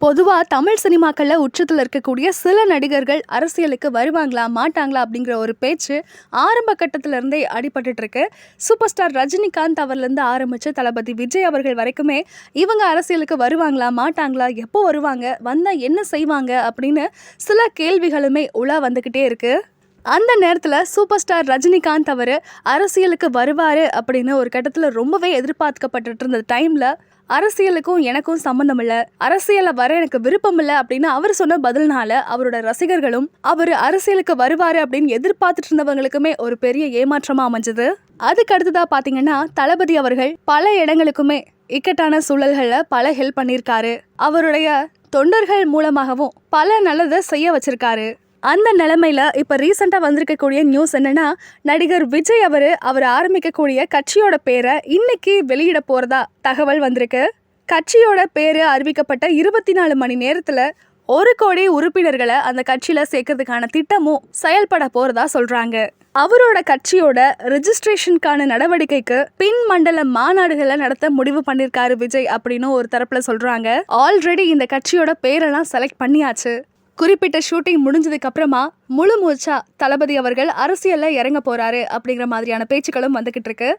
பொதுவாக தமிழ் சினிமாக்களில் உச்சத்தில் இருக்கக்கூடிய சில நடிகர்கள் அரசியலுக்கு வருவாங்களா மாட்டாங்களா அப்படிங்கிற ஒரு பேச்சு ஆரம்ப கட்டத்திலிருந்தே இருந்தே இருக்கு. சூப்பர் ஸ்டார் ரஜினிகாந்த் அவர்லேருந்து ஆரம்பித்து தளபதி விஜய் அவர்கள் வரைக்குமே இவங்க அரசியலுக்கு வருவாங்களா மாட்டாங்களா எப்போ வருவாங்க வந்தால் என்ன செய்வாங்க அப்படின்னு சில கேள்விகளுமே உலா வந்துக்கிட்டே இருக்குது அந்த நேரத்தில் சூப்பர் ஸ்டார் ரஜினிகாந்த் அவர் அரசியலுக்கு வருவார் அப்படின்னு ஒரு கட்டத்தில் ரொம்பவே எதிர்பார்க்கப்பட்டு இருந்த டைமில் அரசியலுக்கும் எனக்கும் சம்மந்தம் இல்லை. அரசியலில் வர எனக்கு விருப்பம் இல்லை அப்படின்னு அவர் சொன்ன பதில்னால அவரோட ரசிகர்களும் அவர் அரசியலுக்கு வருவார் அப்படின்னு எதிர்பார்த்துட்டு இருந்தவங்களுக்குமே ஒரு பெரிய ஏமாற்றமாக அமைஞ்சது. அதுக்கு அடுத்ததாக பார்த்தீங்கன்னா தளபதி அவர்கள் பல இடங்களுக்குமே இக்கட்டான சூழல்களில் பல ஹெல்ப் பண்ணியிருக்காரு. அவருடைய தொண்டர்கள் மூலமாகவும் பல நல்லதை செய்ய வச்சிருக்காரு. அந்த நிலைமையில் இப்போ ரீசெண்டாக வந்திருக்கக்கூடிய நியூஸ் என்னென்னா நடிகர் விஜய் அவர் அவர் ஆரம்பிக்கக்கூடிய கட்சியோட பேரை இன்னைக்கு வெளியிட போகிறதா தகவல் வந்திருக்கு. கட்சியோட பேர் அறிவிக்கப்பட்ட இருபத்தி நாலு மணி நேரத்தில் ஒரு கோடி உறுப்பினர்களை அந்த கட்சியில் சேர்க்கறதுக்கான திட்டமும் செயல்பட போகிறதா சொல்கிறாங்க அவரோட கட்சியோட ரிஜிஸ்ட்ரேஷனுக்கான நடவடிக்கைக்கு பின் மண்டல மாநாடுகளை நடத்த முடிவு பண்ணியிருக்காரு விஜய் அப்படின்னு ஒரு தரப்புல சொல்றாங்க. ஆல்ரெடி இந்த கட்சியோட பேரெல்லாம் செலக்ட் பண்ணியாச்சு. குறிப்பிட்ட ஷூட்டிங் முடிஞ்சதுக்கு அப்புறமா முழு மூச்சா தளபதி அவர்கள் அரசியல்ல இறங்க போறாரு அப்படிங்கிற மாதிரியான பேச்சுக்களும் வந்துகிட்டு இருக்கு.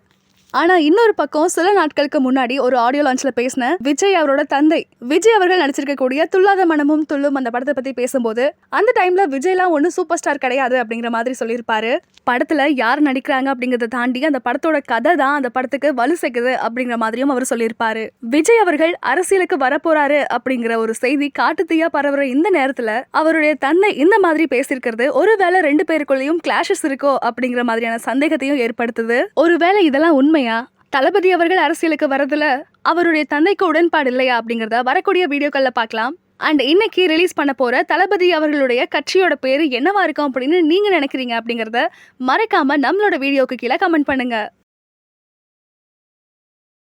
ஆனா இன்னொரு பக்கம் சில நாட்களுக்கு முன்னாடி ஒரு ஆடியோ லான்ச்ல பேசின விஜய் அவரோட தந்தை. விஜய் அவர்கள் நடிச்சிருக்கக்கூடிய துல்லாத மனமும் துள்ளும் அந்த படத்தை பத்தி பேசும்போது அந்த டைம்ல விஜய்லாம் ஒன்றும் சூப்பர் ஸ்டார் கிடையாது அப்படிங்கிற மாதிரி சொல்லியிருப்பாரு. படத்துல யார் நடிக்கிறாங்க அப்படிங்கறத தாண்டி அந்த படத்தோட கதை தான் அந்த படத்துக்கு வலு சேர்க்குது அப்படிங்கிற மாதிரியும் அவர் சொல்லியிருப்பாரு. விஜய் அவர்கள் அரசியலுக்கு வரப்போறாரு அப்படிங்கிற ஒரு செய்தி காட்டுத்தீயா பரவுற இந்த நேரத்துல அவருடைய தந்தை இந்த மாதிரி பேசியிருக்கிறது ஒருவேளை ரெண்டு பேருக்குள்ளேயும் கிளாஷஸ் இருக்கோ? அப்படிங்கிற மாதிரியான சந்தேகத்தையும் ஏற்படுத்துது. ஒருவேளை இதெல்லாம் உண்மை உண்மையா? தளபதி அவர்கள் அரசியலுக்கு வரதுல அவருடைய தந்தைக்கு உடன்பாடு இல்லையா அப்படிங்கிறத வரக்கூடிய வீடியோக்களில் பார்க்கலாம். அண்ட் இன்னைக்கு ரிலீஸ் பண்ண போற தளபதி அவர்களுடைய கட்சியோட பேரு என்னவா இருக்கும் அப்படின்னு நீங்க நினைக்கிறீங்க அப்படிங்கறத மறக்காம நம்மளோட வீடியோக்கு கீழே கமெண்ட் பண்ணுங்க.